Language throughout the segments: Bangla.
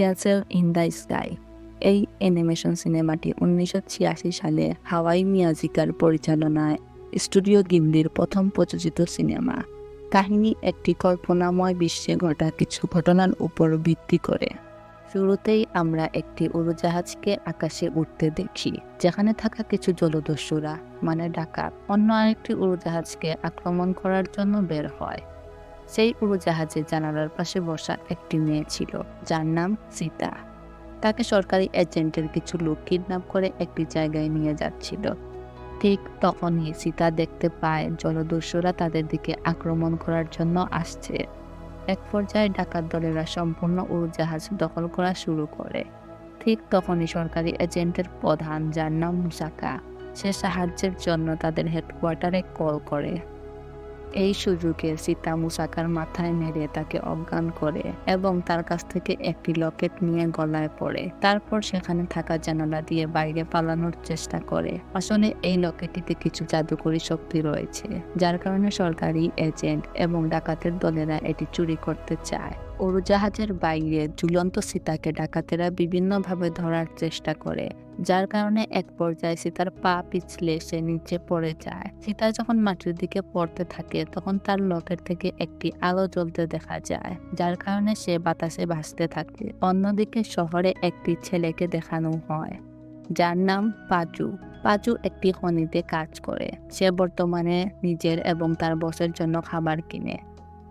Castle in the sky. এই অ্যানিমেশন সিনেমাটি উনিশশো ছিয়াশি সালে হাওয়াই মিয়াজিকার পরিচালনায় স্টুডিও গিমলির প্রথম প্রযোজিত সিনেমা। কাহিনী একটি কল্পনাময় বিশ্বে ঘটা কিছু ঘটনার উপর ভিত্তি করে। শুরুতেই আমরা একটি উড়োজাহাজকে আকাশে উঠতে দেখি, যেখানে থাকা কিছু জলদস্যুরা মানে ডাকাত, অন্য আরেকটি উড়োজাহাজকে আক্রমণ করার জন্য বের হয়। সেই উড়োজাহাজে জানালার পাশে বসা একটি মেয়ে ছিল, যার নাম সীতা। তাকে সরকারি এজেন্টের কিছু লোক কিডন্যাপ করে একটি জায়গায় নিয়ে যাচ্ছিল। ঠিক তখনই সীতা দেখতে পায় জলদস্যুরা তাদের দিকে আক্রমণ করার জন্য আসছে। এক পর্যায়ে ডাকাত দলেরা সম্পূর্ণ উড়োজাহাজ দখল করা শুরু করে। ঠিক তখনই সরকারি এজেন্টের প্রধান, যার নাম মুসাকা, সে সাহায্যের জন্য তাদের হেডকোয়ার্টারে কল করে। এই সুযোগে সীতা মুসাকার মাথায় মেরে তাকে অজ্ঞান করে এবং তার কাছ থেকে একটি লকেট নিয়ে গলায় পড়ে। তারপর সেখানে থাকা জানালা দিয়ে বাইরে পালানোর চেষ্টা করে। আসলে এই লকেটটিতে কিছু জাদুকরী শক্তি রয়েছে, যার কারণে সরকারি এজেন্ট এবং ডাকাতের দলেরা এটি চুরি করতে চায়। উড়োজাহাজের বাইরে ঝুলন্ত সীতাকে ডাকাতেরা বিভিন্নভাবে ধরার চেষ্টা করে, যার কারণে এক পর্যায়ে সীতার পা পিছলে সে নিচে পড়ে যায়। সীতা যখন মাটির দিকে পড়তে থাকে, তখন তার লকেট থেকে একটি আলো জ্বলতে দেখা যায়, যার কারণে সে বাতাসে ভাসতে থাকে। অন্যদিকে শহরে একটি ছেলেকে দেখানো হয়, যার নাম পাজু পাজু একটি খনিতে কাজ করে। সে বর্তমানে নিজের এবং তার বসের জন্য খাবার কিনে।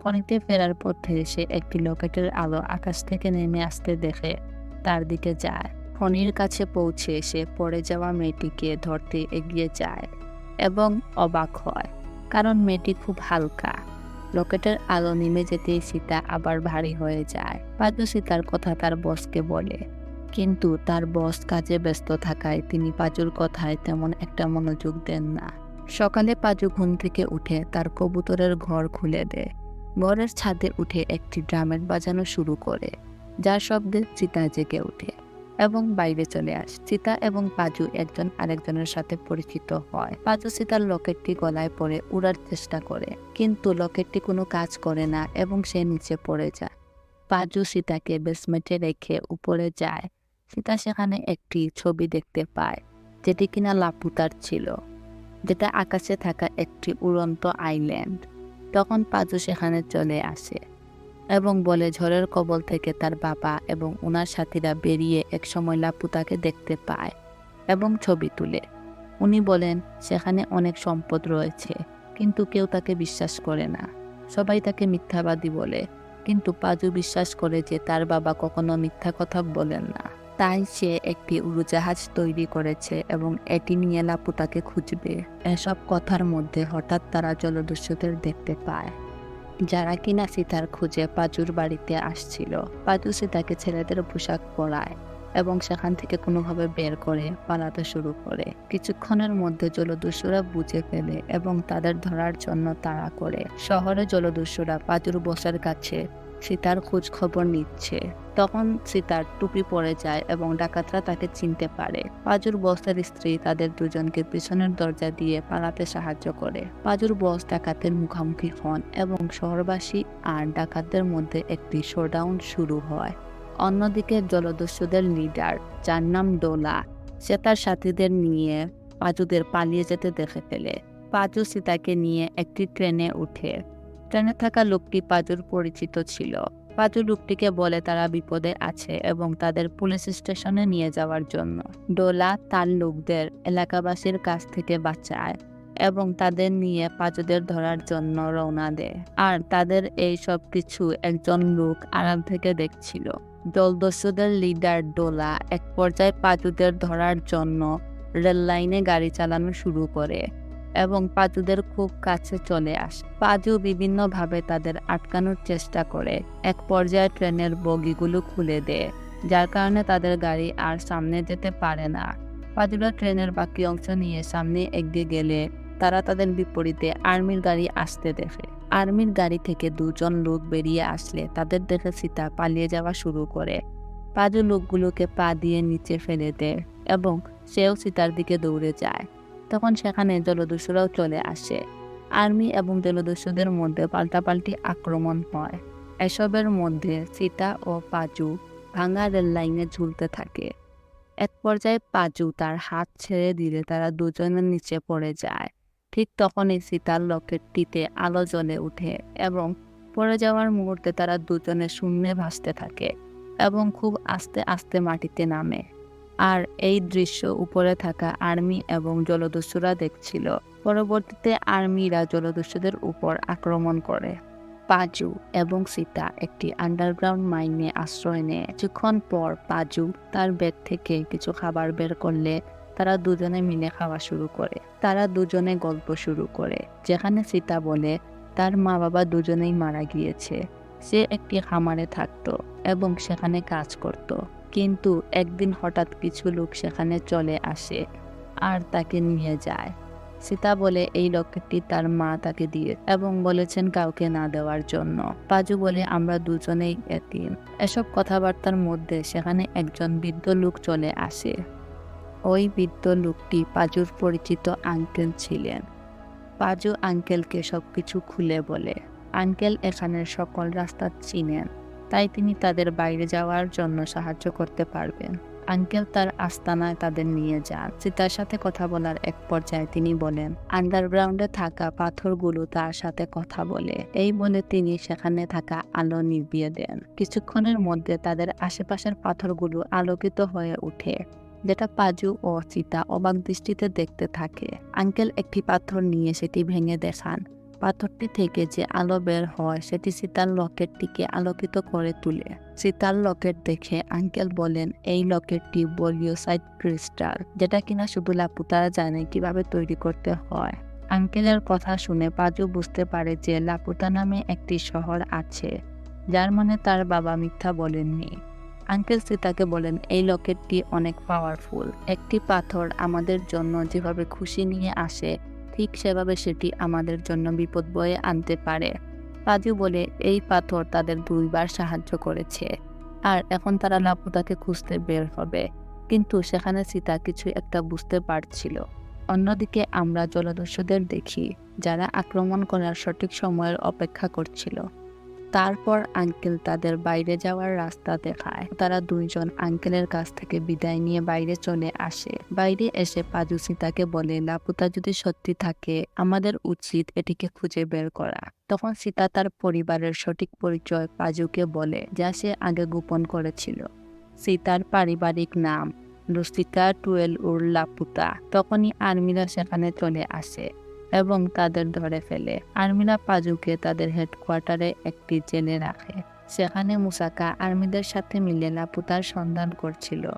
খনিতে ফেরার পথে সে একটি লকেটের আলো আকাশ থেকে নেমে আসতে দেখে তার দিকে যায়। খনির কাছে পৌঁছে সে পড়ে যাওয়া মেয়েটিকে ধরতে এগিয়ে যায় এবং অবাক হয়, কারণ মেয়েটি খুব হালকা। লকেটের আলো নেমে যেতেই সীতা আবার ভারী হয়ে যায়। পাজু সীতার কথা তার বসকে বলে, কিন্তু তার বস কাজে ব্যস্ত থাকায় তিনি পাজুর কথায় তেমন একটা মনোযোগ দেন না। সকালে পাজু ঘুম থেকে উঠে তার কবুতরের ঘর খুলে দেয়। ঘরের ছাদে উঠে একটি ড্রামের বাজানো শুরু করে, যার শব্দে চিতা জেগে ওঠে এবং বাইরে চলে আসে। চিতা এবং পাজু একজন আরেকজনের সাথে পরিচিত হয়। পাজু সীতার লকেটটি গলায় পরে উড়ার চেষ্টা করে, কিন্তু লকেটটি কোনো কাজ করে না এবং সে নিচে পড়ে যায়। পাজু সীতাকে বেসমেন্টে রেখে উপরে যায়। সীতা সেখানে একটি ছবি দেখতে পায়, যেটি কিনা লাপুতার ছিল, যেটা আকাশে থাকা একটি উড়ন্ত আইল্যান্ড। তখন পাজু সেখানে চলে আসে এবং বলে, ঝড়ের কবল থেকে তার বাবা এবং ওনার সাথীরা বেরিয়ে একসময় লাপুতাকে দেখতে পায় এবং ছবি তুলে। উনি বলেন, সেখানে অনেক সম্পদ রয়েছে, কিন্তু কেউ তাকে বিশ্বাস করে না। সবাই তাকে মিথ্যাবাদী বলে, কিন্তু পাজু বিশ্বাস করে যে তার বাবা কখনো মিথ্যা কথা বলেন না। তাই সে একটি উড়োজাহাজ তৈরি করেছে এবং এটি নিয়ে লাপুতাকে খুঁজবে। এসব কথার মধ্যে হঠাৎ তারা জলদস্যুদের দেখতে পায়। যারা কিনা সীতার খুঁজে পাজুর বাড়িতে আসছিল, পাজু সীতাকে ছেলেদের পোশাক পরায় এবং সেখান থেকে কোনোভাবে বের করে পালাতে শুরু করে। কিছুক্ষণের মধ্যে জলদস্যুরা বুঝে ফেলে এবং তাদের ধরার জন্য তাড়া করে। শহরে জলদস্যুরা পাজুর বসার কাছে সীতার খোঁজ খবর নিচ্ছে। তখন সীতার টুপি পড়ে যায় এবং ডাকাতরা তাকে চিনতে পারে। পাজুর বসের স্ত্রী তাদের দুজনকে পিছনের দরজা দিয়ে পালাতে সাহায্য করে। পাজুর বস ডাকাতের মুখোমুখি হন এবং শহরবাসী আর ডাকাতদের মধ্যে একটি শোডাউন শুরু হয়। অন্যদিকে জলদস্যুদের লিডার যার নাম ডোলা, সে তার সাথীদের নিয়ে পাজুদের পালিয়ে যেতে দেখে ফেলে। পাজু সীতাকে নিয়ে একটি ট্রেনে উঠে ট্রেনে থাকা লোকটি পাজুর পরিচিত ছিল। পাজু লোকটিকে বলে তারা বিপদে আছে এবং তাদের পুলিশ স্টেশনে নিয়ে যাওয়ার জন্য। ডোলা তার লোকদের এলাকাবাসীর কাছ থেকে বাঁচায় এবং তাদের নিয়ে পাজুদের ধরার জন্য রওনা দেয়। আর তাদের এই সব কিছু একজন লোক আড়াল থেকে দেখছিল। জলদস্যুদের লিডার ডোলা এক পর্যায়ে পাজুদের ধরার জন্য রেল লাইনে গাড়ি চালানো শুরু করে। এবং পাজুদের খুব কাছে চলে আসে। পাজু বিভিন্নভাবে তাদের আটকানোর চেষ্টা করে। এক পর্যায়ে ট্রেনের বগিগুলো খুলে দেয় যার কারণে তাদের গাড়ি আর সামনে যেতে পারে না। পাজুরা ট্রেনের বাকি অংশ নিয়ে সামনে এগিয়ে গেলে তারা তাদের বিপরীতে আর্মির গাড়ি আসতে দেখে। আর্মির গাড়ি থেকে দুজন লোক বেরিয়ে আসলে তাদের দেখে সীতা পালিয়ে যাওয়া শুরু করে। পাজু লোকগুলোকে পা দিয়ে নিচে ফেলে দেয় এবং সেও সীতার দিকে দৌড়ে যায়। তখন সেখানে জলদস্যুরাও চলে আসে। আর্মি এবং জলদস্যুদের মধ্যে পাল্টাপাল্টি আক্রমণ হয়। এসবের মধ্যে সীতা ও পাজু ভাঙা রেল লাইনে ঝুলতে থাকে। এক পর্যায়ে পাজু তার হাত ছেড়ে দিলে তারা দুজনের নিচে পড়ে যায়। ঠিক তখনই সীতার লকেটটিতে আলো জ্বলে ওঠে এবং পড়ে যাওয়ার মুহূর্তে তারা দুজনে শূন্যে ভাসতে থাকে এবং খুব আস্তে আস্তে মাটিতে নামে। আর এই দৃশ্য উপরে থাকা আর্মি এবং জলদস্যুরা দেখছিল। পরবর্তীতে আর্মিরা জলদস্যুদের উপর আক্রমণ করে। পাজু এবং সীতা একটি আন্ডারগ্রাউন্ড মাইনে আশ্রয় নেয়। কিছুক্ষণ পর পাজু তার ব্যাগ থেকে কিছু খাবার বের করলে তারা দুজনে মিলে খাওয়া শুরু করে। তারা দুজনে গল্প শুরু করে, যেখানে সীতা বলে, তার মা বাবা দুজনেই মারা গিয়েছে। সে একটি খামারে থাকতো এবং সেখানে কাজ করত। কিন্তু একদিন হঠাৎ কিছু লোক সেখানে চলে আসে আর তাকে নিয়ে যায়। সীতা বলে, এই লকেটটি তার মা তাকে দিয়ে এবং বলেছেন কাউকে না দেওয়ার জন্য। পাজু বলে, আমরা দুজনেই এতিম এসব কথাবার্তার মধ্যে সেখানে একজন বৃদ্ধ লোক চলে আসে। ওই বৃদ্ধ লোকটি পাজুর পরিচিত আঙ্কেল ছিলেন। পাজু আঙ্কেলকে সব কিছু খুলে বলে, আঙ্কেল এখানের সকল রাস্তা চিনেন। তাই তিনি তাদের বাইরে যাওয়ার জন্য সাহায্য করতে পারবেন। আঙ্কেল তার আস্তানায় তাদের নিয়ে যান। সীতার সাথে কথা বলার এক পর্যায়ে তিনি বলেন আন্ডারগ্রাউন্ডে থাকা পাথরগুলো তার সাথে কথা বলে। এই বলে তিনি সেখানে থাকা আলো নিভিয়ে দেন। কিছুক্ষণের মধ্যে তাদের আশেপাশের পাথরগুলো আলোকিত হয়ে ওঠে, যেটা পাজু ও চিতা অবাক দৃষ্টিতে দেখতে থাকে। আঙ্কেল একটি পাথর নিয়ে সেটি ভেঙে দেখান। পাথরটি থেকে যে আলো বের হয়, সেটি সীতার লকেটটিকে আলোকিত করে তুলে। সীতার লকেট দেখে আঙ্কেল বলেন, এই লকেটটি বলিও বলিওসাইড ক্রিস্টাল, যেটা কিনা শুধু লাপুতারা জানে কীভাবে তৈরি করতে হয়। আঙ্কেলের কথা শুনে পাজু বুঝতে পারে যে লাপুতা নামে একটি শহর আছে, যার মানে তার বাবা মিথ্যা বলেননি। আঙ্কেল সীতাকে বলেন, এই লকেটটি অনেক পাওয়ারফুল একটি পাথর আমাদের জন্য যেভাবে খুশি নিয়ে আসে ঠিক সেভাবে সেটি আমাদের জন্য বিপদ বয়ে আনতে পারে। রাজু বলে, এই পাথর তাদের দুইবার সাহায্য করেছে। আর এখন তারা লাপুতাকে খুঁজতে বের হবে। কিন্তু সেখানে সীতা কিছু একটা বুঝতে পারছিল। অন্যদিকে আমরা জলদস্যুদের দেখি, যারা আক্রমণ করার সঠিক সময়ের অপেক্ষা করছিল। তারপর আঙ্কেল তাদের বাইরে যাওয়ার রাস্তা দেখায়। তারা দুইজন আঙ্কেলের কাছ থেকে বিদায় নিয়ে বাইরে চলে আসে। বাইরে এসে পাজু সীতাকে বলে, লাপুতা যদি সত্যি থাকে, আমাদের উচিত এটিকে খুঁজে বের করা। তখন সীতা তার পরিবারের সঠিক পরিচয় পাজুকে বলে, যা সে আগে গোপন করেছিল। সীতার পারিবারিক নাম লুসিকা টুয়েল উর লাপুতা। তখনই আর্মিরা সেখানে চলে আসে। এবং তাদের ধরে ফেলে। আর্মিরা পাজুকে তাদের হেডকোয়ার্টারে একটি জেলে রাখে। সেখানে মুসাকা আর্মিদের সাথে মিলে লাপুতার সন্ধান করছিল।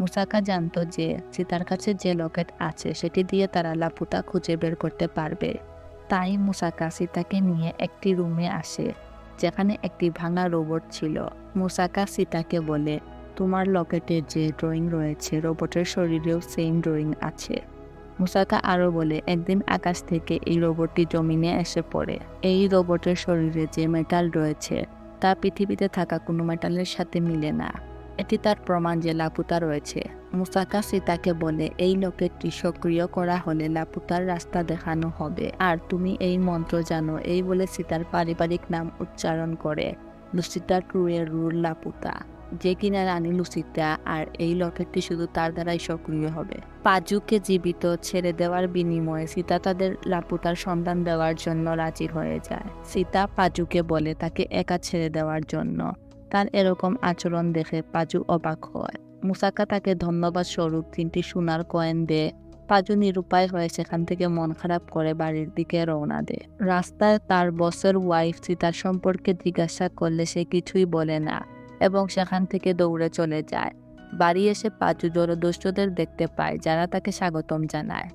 মুসাকা জানতো যে সীতার কাছে যে লকেট আছে, সেটি দিয়ে তারা লাপুতা খুঁজে বের করতে পারবে। তাই মুসাকা সীতাকে নিয়ে একটি রুমে আসে, যেখানে একটি ভাঙা রোবট ছিল। মুসাকা সীতাকে বলে, তোমার লকেটে যে ড্রয়িং রয়েছে, রোবটের শরীরেও সেম ড্রয়িং আছে। মুসাকা আরও বলে, একদিন আকাশ থেকে এই রোবটটি জমিনে এসে পড়ে। এই রোবটের শরীরে যে মেটাল রয়েছে, তা পৃথিবীতে থাকা কোনো মেটালের সাথে মিলে না। এটি তার প্রমাণ যে লাপুতা রয়েছে। মুসাকা সীতাকে বলে, এই লকেটটি সক্রিয় করা হলে লাপুতার রাস্তা দেখানো হবে। আর তুমি এই মন্ত্র জানো। এই বলে সীতার পারিবারিক নাম উচ্চারণ করে লুসিতা ট্রুয়ের রুর লাপুতা। যে কিনা রানী লুসিতা আর এই লকেটটি শুধু তার দ্বারাই সক্রিয় হবে। পাজুকে জীবিত ছেড়ে দেওয়ার বিনিময়ে সীতা তাদের লাপুতার সন্ধান দেওয়ার জন্য রাজি হয়ে যায়। সীতা পাজুকে বলে তাকে একা ছেড়ে দেওয়ার জন্য। তার এরকম আচরণ দেখে পাজু অবাক হয়। মুসাকা তাকে ধন্যবাদ স্বরূপ তিনটি সোনার কয়েন দেয় পাজু নিরুপায় হয়ে সেখান থেকে মন খারাপ করে বাড়ির দিকে রওনা দেয় রাস্তায় তার বসের ওয়াইফ সীতার সম্পর্কে জিজ্ঞাসা করলে সে কিছুই বলে না। এবং সেখান থেকে দৌড়ে চলে যায়। বাড়ি এসে পাজু জলদস্যুদের দেখতে পায়, যারা তাকে স্বাগতম জানায়।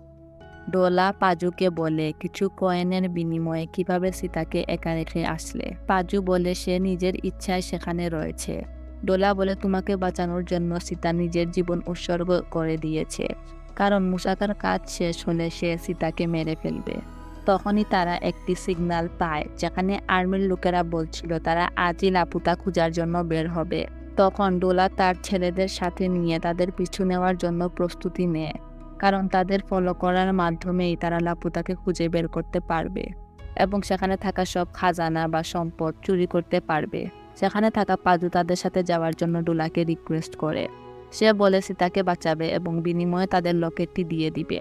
ডোলা পাজুকে বলে, কিছু কয়েনের বিনিময়ে কীভাবে সীতাকে একা রেখে আসলে? পাজু বলে, সে নিজের ইচ্ছায় সেখানে রয়েছে। ডোলা বলে, তোমাকে বাঁচানোর জন্য সীতা নিজের জীবন উৎসর্গ করে দিয়েছে। কারণ মুসাকার কাজ শেষ হলে সে সীতাকে মেরে ফেলবে। তখনই তারা একটি সিগন্যাল পায়, যেখানে আর্মির লোকেরা বলছিল তারা আজই লাপুতা খোঁজার জন্য বের হবে। তখন ডোলা তার ছেলেদের সাথে নিয়ে তাদের পিছু নেওয়ার জন্য প্রস্তুতি নেয়, কারণ তাদের ফলো করার মাধ্যমেই তারা লাপুতাকে খুঁজে বের করতে পারবে এবং সেখানে থাকা সব খাজানা বা সম্পদ চুরি করতে পারবে। সেখানে থাকা পাজু তাদের সাথে যাওয়ার জন্য ডোলাকে রিকোয়েস্ট করে। সে বলে সীতাকে বাঁচাবে এবং বিনিময়ে তাদের লকেটটি দিয়ে দিবে।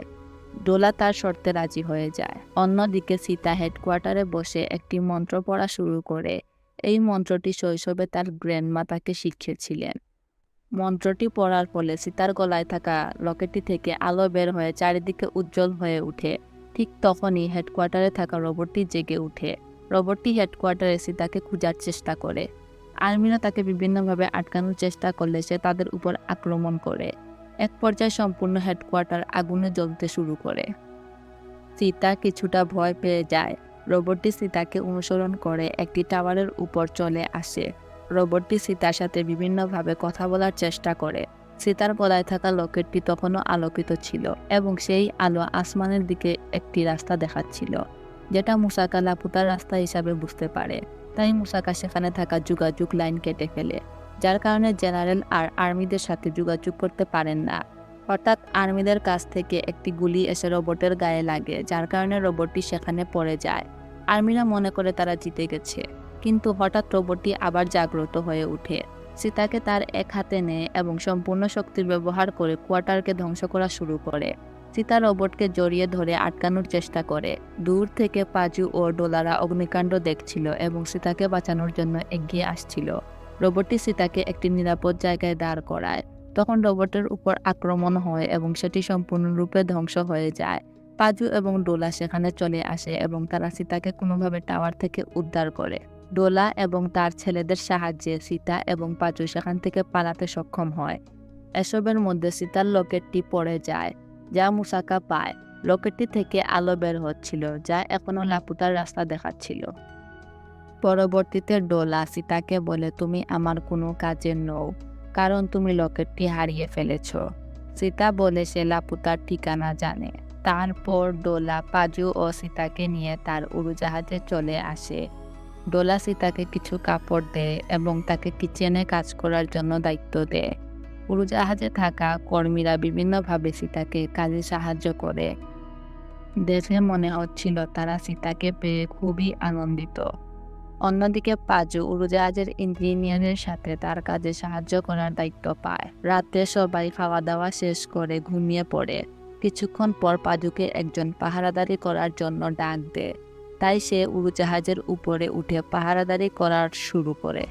ডোলা তার শর্তে রাজি হয়ে যায়। অন্যদিকে সীতা হেডকোয়ার্টারে বসে একটি মন্ত্র পড়া শুরু করে। এই মন্ত্রটি শৈশবে তার গ্র্যান্ডমা তাকে শিখিয়েছিলেন। মন্ত্রটি পড়ার ফলে সীতার গলায় থাকা লকেটটি থেকে আলো বের হয়ে চারিদিকে উজ্জ্বল হয়ে উঠে। ঠিক তখনই হেডকোয়ার্টারে থাকা রোবটটি জেগে উঠে রোবটটি হেডকোয়ার্টারে সীতাকে খোঁজার চেষ্টা করে। আর্মিরা তাকে বিভিন্নভাবে আটকানোর চেষ্টা করলে সে তাদের উপর আক্রমণ করে। এক পর্যায়ে সম্পূর্ণ হেডকোয়ার্টার আগুনে জ্বলতে শুরু করে। সীতা কিছুটা ভয় পেয়ে যায়। রোবটটি সীতাকে অনুসরণ করে একটি টাওয়ারের উপর চলে আসে। রোবটটি সীতার সাথে বিভিন্নভাবে কথা বলার চেষ্টা করে। সীতার গলায় থাকা লকেটটি তখনও আলোকিত ছিল এবং সেই আলো আসমানের দিকে একটি রাস্তা দেখাচ্ছিল, যেটা মুসাকা লাপুতার রাস্তা হিসাবে বুঝতে পারে। তাই মুসাকা সেখানে থাকা যোগাযোগ লাইন কেটে ফেলে। যার কারণে জেনারেল আর আর্মিদের সাথে যোগাযোগ করতে পারেন না। হঠাৎ আর্মিদের কাছ থেকে একটি গুলি এসে রোবটের গায়ে লাগে, যার কারণে রোবটটি সেখানে পড়ে যায়। আর্মিরা মনে করে তারা জিতে গেছে, কিন্তু হঠাৎ রোবটটি আবার জাগ্রত হয়ে ওঠে। সীতাকে তার এক হাতে নেয় এবং সম্পূর্ণ শক্তির ব্যবহার করে কোয়ার্টারকে ধ্বংস করা শুরু করে। সীতা রোবটকে জড়িয়ে ধরে আটকানোর চেষ্টা করে। দূর থেকে পাজু ও ডোলারা অগ্নিকাণ্ড দেখছিল এবং সীতাকে বাঁচানোর জন্য এগিয়ে আসছিল। রোবটটি সীতাকে একটি নিরাপদ জায়গায় দাঁড় করায়। তখন রোবটের উপর আক্রমণ হয় এবং সেটি সম্পূর্ণরূপে ধ্বংস হয়ে যায়। পাজু এবং ডোলা সেখানে চলে আসে এবং তারা সীতাকে কোনোভাবে টাওয়ার থেকে উদ্ধার করে। ডোলা এবং তার ছেলেদের সাহায্যে সীতা এবং পাজু সেখান থেকে পালাতে সক্ষম হয়। এসবের মধ্যে সীতার লকেটটি পড়ে যায়, যা মুসাকা পায়। লকেটটি থেকে আলো বের হচ্ছিল, যা এখনও লাপুতার রাস্তা দেখাচ্ছিল। পরবর্তীতে ডোলা সীতাকে বলে, তুমি আমার কোনো কাজের নও, কারণ তুমি লকেটটি হারিয়ে ফেলেছ। সীতা বলে, সে লাপুতার ঠিকানা জানে। তারপর ডোলা পাজু ও সীতাকে নিয়ে তার উড়োজাহাজে চলে আসে। ডোলা সীতাকে কিছু কাপড় দেয় এবং তাকে কিচেনে কাজ করার জন্য দায়িত্ব দেয়। উড়োজাহাজে থাকা কর্মীরা বিভিন্নভাবে সীতাকে কাজে সাহায্য করে। দেখে মনে হচ্ছিল তারা সীতাকে পেয়ে খুবই আনন্দিত। অন্যদিকে পাজু উড়োজাহাজের ইঞ্জিনিয়ারের সাথে তার কাজে সাহায্য করার দায়িত্ব পায়। রাতে সবাই খাওয়া দাওয়া শেষ করে ঘুমিয়ে পড়ে। কিছুক্ষণ পর পাজুকে একজন পাহারাদারি করার জন্য ডাক দেয়। তাই সে উড়োজাহাজের উপরে উঠে পাহারাদারি করার শুরু করে।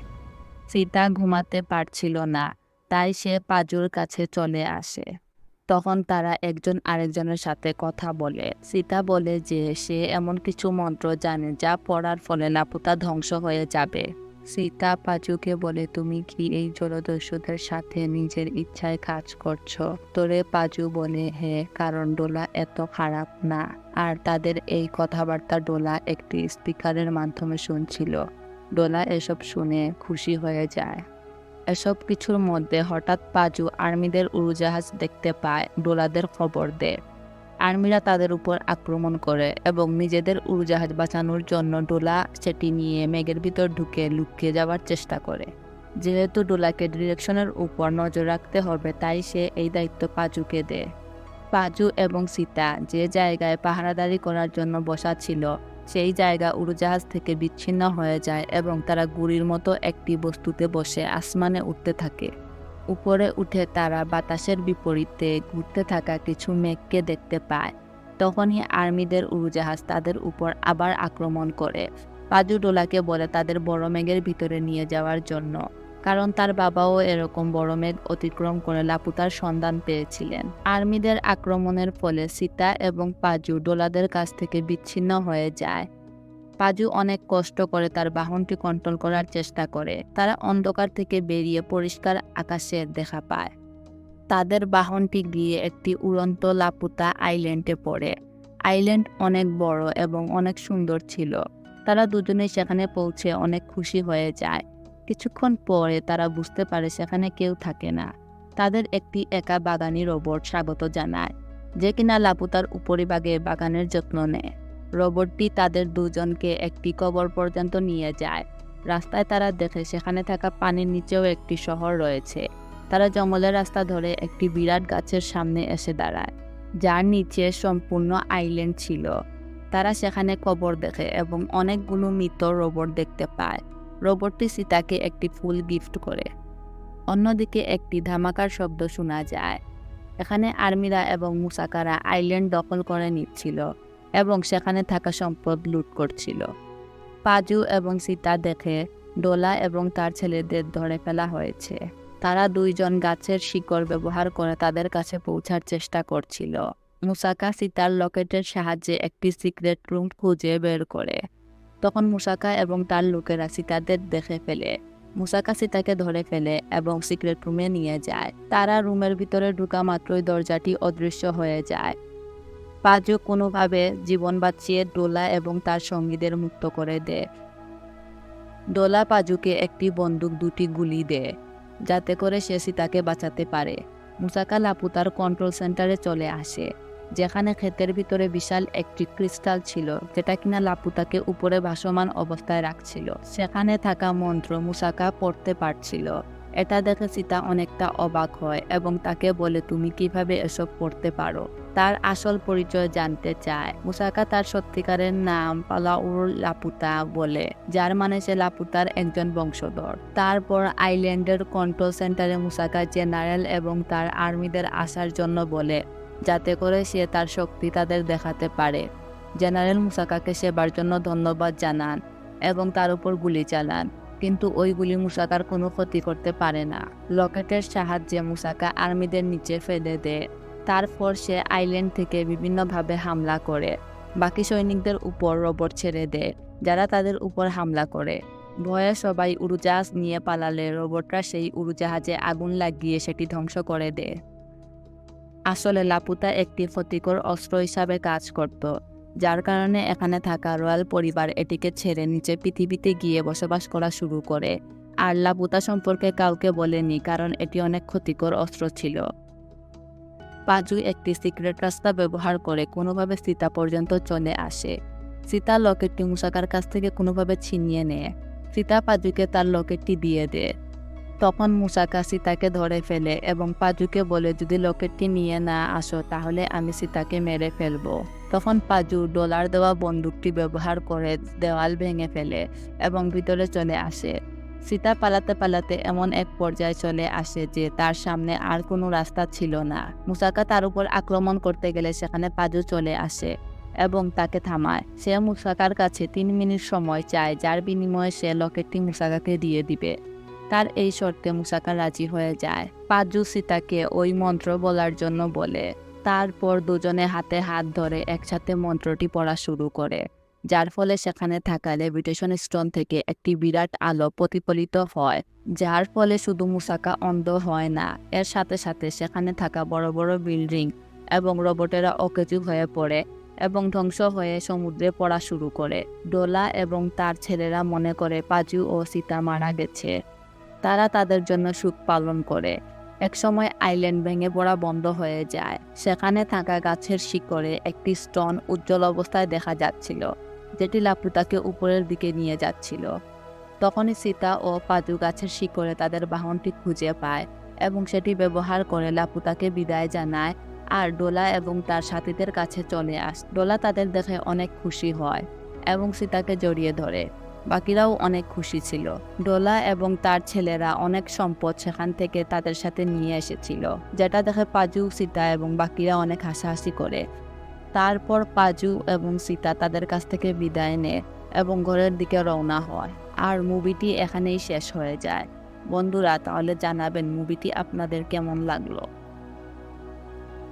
সীতা ঘুমাতে পারছিল না, তাই সে পাজুর কাছে চলে আসে। তখন তারা একজন আরেকজনের সাথে কথা বলে। সীতা বলে যে, সে এমন কিছু মন্ত্র জানে যা পড়ার ফলে লাপুতা ধ্বংস হয়ে যাবে। সীতা পাজুকে বলে, তুমি কি এই জলদস্যুদের সাথে নিজের ইচ্ছায় কাজ করছ? তোরে পাজু বলে, হে, কারণ ডোলা এত খারাপ না। আর তাদের এই কথাবার্তা ডোলা একটি স্পিকারের মাধ্যমে শুনছিল। ডোলা এসব শুনে খুশি হয়ে যায়। এসব কিছুর মধ্যে হঠাৎ পাজু আর্মিদের উড়োজাহাজ দেখতে পায় ডোলাদের খবর দেয়। আর্মিরা তাদের উপর আক্রমণ করে এবং নিজেদের উড়োজাহাজ বাঁচানোর জন্য ডোলা সেটি নিয়ে মেঘের ভিতর ঢুকে লুকিয়ে যাওয়ার চেষ্টা করে। যেহেতু ডোলাকে ডিরেকশনের উপর নজর রাখতে হবে, তাই সে এই দায়িত্ব পাজুকে দেয়। পাজু এবং সীতা যে জায়গায় পাহারাদারি করার জন্য বসা ছিল সেই জায়গা উড়োজাহাজ থেকে বিচ্ছিন্ন হয়ে যায় এবং তারা গুড়ির মতো একটি বস্তুতে বসে আসমানে উঠতে থাকে। উপরে উঠে তারা বাতাসের বিপরীতে ঘুরতে থাকা কিছু মেঘকে দেখতে পায়। তখনই আর্মিদের উড়োজাহাজ তাদের উপর আবার আক্রমণ করে। পাজুডোলাকে বলে তাদের বড় মেঘের ভিতরে নিয়ে যাওয়ার জন্য। কারণ তার বাবাও এরকম বড় মেঘ অতিক্রম করে লাপুতার সন্ধান পেয়েছিলেন। আর্মিদের আক্রমণের ফলে সীতা এবং পাজু ডোলাদের কাছ থেকে বিচ্ছিন্ন হয়ে যায়। পাজু অনেক কষ্ট করে তার বাহনটি কন্ট্রোল করার চেষ্টা করে। তারা অন্ধকার থেকে বেরিয়ে পরিষ্কার আকাশে দেখা পায়। তাদের বাহনটি গিয়ে একটি উড়ন্ত লাপুতা আইল্যান্ডে পড়ে। আইল্যান্ড অনেক বড় এবং অনেক সুন্দর ছিল। তারা দুজনেই সেখানে পৌঁছে অনেক খুশি হয়ে যায়। কিছুক্ষণ পরে তারা বুঝতে পারে সেখানে কেউ থাকে না। তাদের একটি একা বাগানি রোবট স্বাগত জানায়, যে কিনা লাপুতার উপরিভাগে বাগানের যত্ন নেয়। রোবটটি তাদের দুজনকে একটি কবর পর্যন্ত নিয়ে যায়। রাস্তায় তারা দেখে সেখানে থাকা পানির নিচেও একটি শহর রয়েছে। তারা জঙ্গলের রাস্তা ধরে একটি বিরাট গাছের সামনে এসে দাঁড়ায়, যার নিচে সম্পূর্ণ আইল্যান্ড ছিল। তারা সেখানে কবর দেখে এবং অনেকগুলো মৃত রোবট দেখতে পায়। রোবটটি সীতাকে একটি ফুল গিফট করে। অন্যদিকে একটি ধামাকার শব্দ শোনা যায়। এখানে আর্মিরা এবং মুসাকারা আইল্যান্ড দখল করে নিচ্ছিল এবং সেখানে থাকা সম্পদ লুট করছিল। পাজু এবং সীতা দেখে ডোলা এবং তার ছেলেদের ধরে ফেলা হয়েছে। তারা দুইজন গাছের শিকড় ব্যবহার করে তাদের কাছে পৌঁছার চেষ্টা করছিল। মুসাকা সীতার লকেটের সাহায্যে একটি সিক্রেট রুম খুঁজে বের করে। তখন মুসাকা এবং তার লোকেরা সীতাদের দেখে ফেলে। মুসাকা সীতাকে ধরে ফেলে এবং সিক্রেট রুমে নিয়ে যায়। তারা রুমের ভিতরে ঢুকা মাত্রই দরজাটি অদৃশ্য হয়ে যায়। পাজু কোনোভাবে জীবন বাঁচিয়ে ডোলা এবং তার সঙ্গীদের মুক্ত করে দেয় ডোলা পাজুকে একটি বন্দুক দুটি গুলি দেয় যাতে করে সে সীতাকে বাঁচাতে পারে। মুসাকা লাপুতার কন্ট্রোল সেন্টারে চলে আসে। যেখানে ক্ষেতের ভিতরে বিশাল একটি ক্রিস্টাল ছিল, যেটা কিনা লাপুতাকে উপরে ভাসমান অবস্থায় রাখছিল। সেখানে থাকা মন্ত্র মুসাকা পড়তে পারছিল। এটা দেখে সীতা অনেকটা অবাক হয় এবং তাকে বলে, তুমি কীভাবে এসব পড়তে পারো? তার আসল পরিচয় জানতে চায়। মুসাকা তার সত্যিকারের নাম পালাউর লাপুতা বলে, যার মানে সে লাপুতার একজন বংশধর। তারপর আইল্যান্ডের কন্ট্রোল সেন্টারে মুসাকা জেনারেল এবং তার আর্মিদের আসার জন্য বলে যাতে করে সে তার শক্তি তাদের দেখাতে পারে। জেনারেল মুসাকাকে সেবার জন্য ধন্যবাদ জানান এবং তার উপর গুলি চালান, কিন্তু ওই গুলি মুসাকার কোনো ক্ষতি করতে পারে না। লকেটের সাহায্যে মুসাকা আর্মিদের নিচে ফেলে দেয়। তারপর সে আইল্যান্ড থেকে বিভিন্নভাবে হামলা করে। বাকি সৈনিকদের উপর রবট ছেড়ে দেয়, যারা তাদের উপর হামলা করে। ভয়ে সবাই উড়োজাহাজ নিয়ে পালালে রোবটরা সেই উড়োজাহাজে আগুন লাগিয়ে সেটি ধ্বংস করে দেয়। আসলে লাপুতা একটি ক্ষতিকর অস্ত্র হিসাবে কাজ করত, যার কারণে এখানে থাকা রয়্যাল পরিবার এটিকে ছেড়ে নিচে পৃথিবীতে গিয়ে বসবাস করা শুরু করে। আর লাপুতা সম্পর্কে কাউকে বলেনি, কারণ এটি অনেক ক্ষতিকর অস্ত্র ছিল। পাজু একটি সিক্রেট রাস্তা ব্যবহার করে কোনোভাবে সীতা পর্যন্ত চলে আসে। সীতা লকেটটি মুসাকার কাছ থেকে কোনোভাবে ছিনিয়ে নেয়। সীতা পাজুকে তার লকেটটি দিয়ে দেয়। তখন মুসাকা সীতাকে ধরে ফেলে এবং পাজুকে বলে, যদি লকেটটি নিয়ে না আসো, তাহলে আমি সীতাকে মেরে ফেলব। তখন পাজু ডলার দেওয়া বন্দুকটি ব্যবহার করে দেওয়াল ভেঙে ফেলে এবং ভিতরে চলে আসে। সীতা পালাতে পালাতে এমন এক পর্যায়ে চলে আসে যে তার সামনে আর কোনো রাস্তা ছিল না। মুসাকা তার উপর আক্রমণ করতে গেলে সেখানে পাজু চলে আসে এবং তাকে থামায়। সে মুসাকার কাছে তিন মিনিট সময় চায়, যার বিনিময়ে সে লকেটটি মুসাকাকে দিয়ে দিবে। তার এই শর্তে মুসাকা রাজি হয়ে যায়। পাজু সীতাকে ওই মন্ত্র বলার জন্য বলে। তারপর দুজনে হাতে হাত ধরে একসাথে মন্ত্রটি পড়া শুরু করে। যার ফলে সেখানে থাকা লেভিটেশন স্টোন থেকে একটি বিরাট আলো প্রতিফলিত হয়, যার ফলে শুধু মুসাকা অন্ধ হয় না। এর সাথে সাথে সেখানে থাকা বড় বড় বিল্ডিং এবং রোবটেরা অকেজু হয়ে পড়ে এবং ধ্বংস হয়ে সমুদ্রে পড়া শুরু করে। ডোলা এবং তার ছেলেরা মনে করে পাজু ও সীতা মারা গেছে। তারা তাদের জন্য সুখ পালন করে। একসময় আইল্যান্ড ভেঙে পড়া বন্ধ হয়ে যায়। সেখানে থাকা গাছের শিকড়ে একটি স্টোন উজ্জ্বল অবস্থায় দেখা যাচ্ছিল, যেটি লাপুতাকে উপরের দিকে নিয়ে যাচ্ছিল। তখনই সীতা ও পাজু গাছের শিকড়ে তাদের বাহনটি খুঁজে পায় এবং সেটি ব্যবহার করে লাপুতাকে বিদায় জানায় আর ডোলা এবং তার সাথীদের কাছে চলে আস, ডোলা তাদের দেখে অনেক খুশি হয় এবং সীতাকে জড়িয়ে ধরে। বাকিরাও অনেক খুশি ছিল। ডোলা এবং তার ছেলেরা অনেক সম্পদ সেখান থেকে তাদের সাথে নিয়ে এসেছিল, যেটা দেখে পাজু, সীতা এবং বাকিরা অনেক হাসাহাসি করে। তারপর পাজু এবং সীতা তাদের কাছ থেকে বিদায় নেয় এবং ঘরের দিকে রওনা হয়। আর মুভিটি এখানেই শেষ হয়ে যায়। বন্ধুরা, তাহলে জানাবেন মুভিটি আপনাদের কেমন লাগল?